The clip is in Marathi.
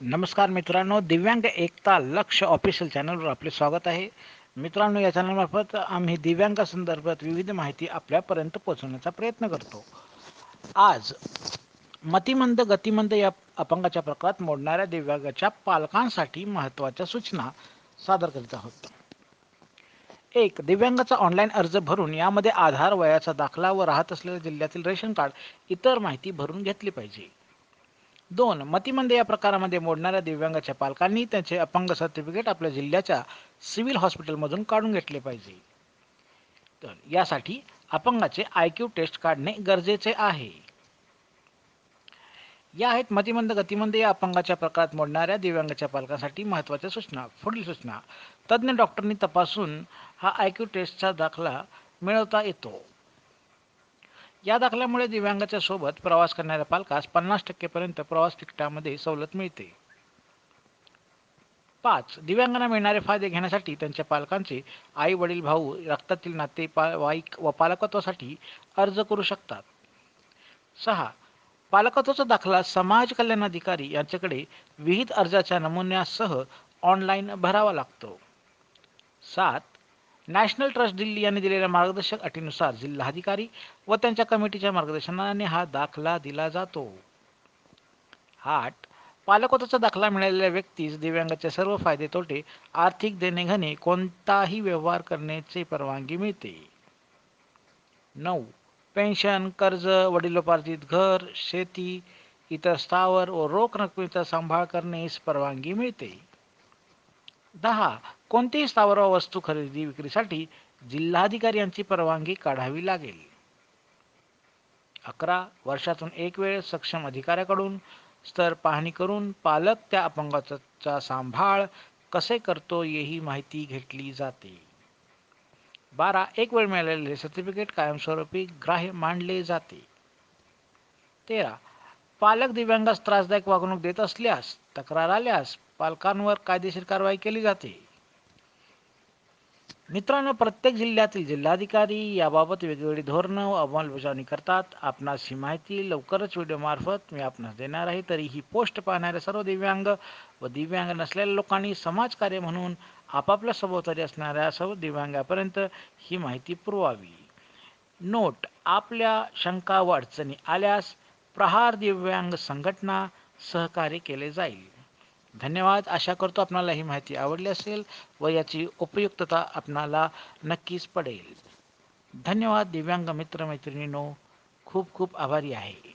नमस्कार मित्रांनो दिव्यांग एकता लक्ष ऑफिशियल चॅनलवर आपले स्वागत आहे. मित्रांनो या चॅनलमार्फत आम्ही दिव्यांगासंदर्भात विविध माहिती आपल्यापर्यंत पोहोचवण्याचा प्रयत्न करतो. आज मतिमंद गतिमंद या अपंगाच्या प्रकारात मोडणाऱ्या दिव्यांगाच्या पालकांसाठी महत्त्वाच्या सूचना सादर करीत आहोत. एक दिव्यांगाचा ऑनलाईन अर्ज भरून यामध्ये आधार वयाचा दाखला व राहत असलेल्या जिल्ह्यातील रेशन कार्ड इतर माहिती भरून घेतली पाहिजे. दोन मतिमंद या प्रकारामध्ये मोडणाऱ्या दिव्यांगाच्या पालकांनी त्यांचे अपंग सर्टिफिकेट आपल्या जिल्ह्याच्या सिव्हिल हॉस्पिटलमधून काढून घेतले पाहिजे. तर यासाठी अपंगाचे आय क्यू टेस्ट काढणे गरजेचे आहे. या आहेत मतिमंद गतिमंद या अपंगाच्या प्रकारात मोडणाऱ्या दिव्यांगाच्या पालकांसाठी महत्त्वाच्या सूचना. पुढील सूचना तज्ज्ञ डॉक्टरनी तपासून हा आय क्यू टेस्टचा दाखला मिळवता येतो. या दाखल्यामुळे दिव्यांगाच्या सोबत प्रवास करणाऱ्या पालकास पन्नास टक्केपर्यंत प्रवास तिकिटामध्ये सवलत मिळते. पाच दिव्यांगांना मिळणारे फायदे घेण्यासाठी त्यांच्या पालकांचे आई वडील भाऊ रक्तातील नाते वाईक व पालकत्वासाठी अर्ज करू शकतात. सहा पालकत्वाचा दाखला समाज कल्याण अधिकारी यांच्याकडे विहित अर्जाच्या नमुन्यासह ऑनलाईन भरावा लागतो. सात नॅशनल ट्रस्ट दिल्ली यांनी दिलेल्या मार्गदर्शक अटीनुसार जिल्हाधिकारी व त्यांच्या कमिटीच्या मार्गदर्शनाने हा दाखला दिला जातो. आठ पालकत्वाचा दाखला मिळालेल्या व्यक्तीस दिव्यांगाचे सर्व फायदे तोटे आर्थिक देणेघेणे कोणताही व्यवहार करण्याची परवानगी मिळते. नऊ पेन्शन कर्ज वडिलोपार्जित घर शेती इतर स्थावर व रोख रकमेचा सांभाळ करण्यास परवानगी मिळते. दहा. कोणतीही स्थावर व वस्तू खरेदी विक्रीसाठी जिल्हाधिकारी यांची परवानगी काढावी लागेल. अकरा. वर्षातून एक वेळ सक्षम अधिकाऱ्याकडून स्तर पाहणी करून पालक त्या अपंगाचा सांभाळ कसे करतो ही माहिती घेतली जाते. बारा. एक वेळ मिळालेले सर्टिफिकेट कायमस्वरूपी ग्राह्य मांडले जाते. तेरा. पालक दिव्यांगास त्रासदायक वागणूक देत असल्यास तक्रार आल्यास पालकांवर कायदेशीर कारवाई केली जाते. मित्रांनो प्रत्येक जिल्ह्यातील जिल्हाधिकारी याबाबत वेगवेगळी धोरणं व अंमलबजावणी करतात. आपणास ही माहिती लवकरच व्हिडिओमार्फत मी आपणास देणार आहे. तरी ही पोस्ट पाहणाऱ्या सर्व दिव्यांग व दिव्यांग नसलेल्या लोकांनी समाजकार्य म्हणून आपापल्या सभोवताली असणाऱ्या सर्व दिव्यांगापर्यंत ही माहिती पुरवावी. नोट आपल्या शंका व अडचणी आल्यास प्रहार दिव्यांग संघटना सहकार्य केले जाईल. धन्यवाद. आशा करतो आपणाला ही माहिती आवडली असेल व याची उपयुक्तता आपणाला नक्कीच पडेल. धन्यवाद दिव्यांग मित्रमैत्रिणींनो. खूप खूप आभारी आहे.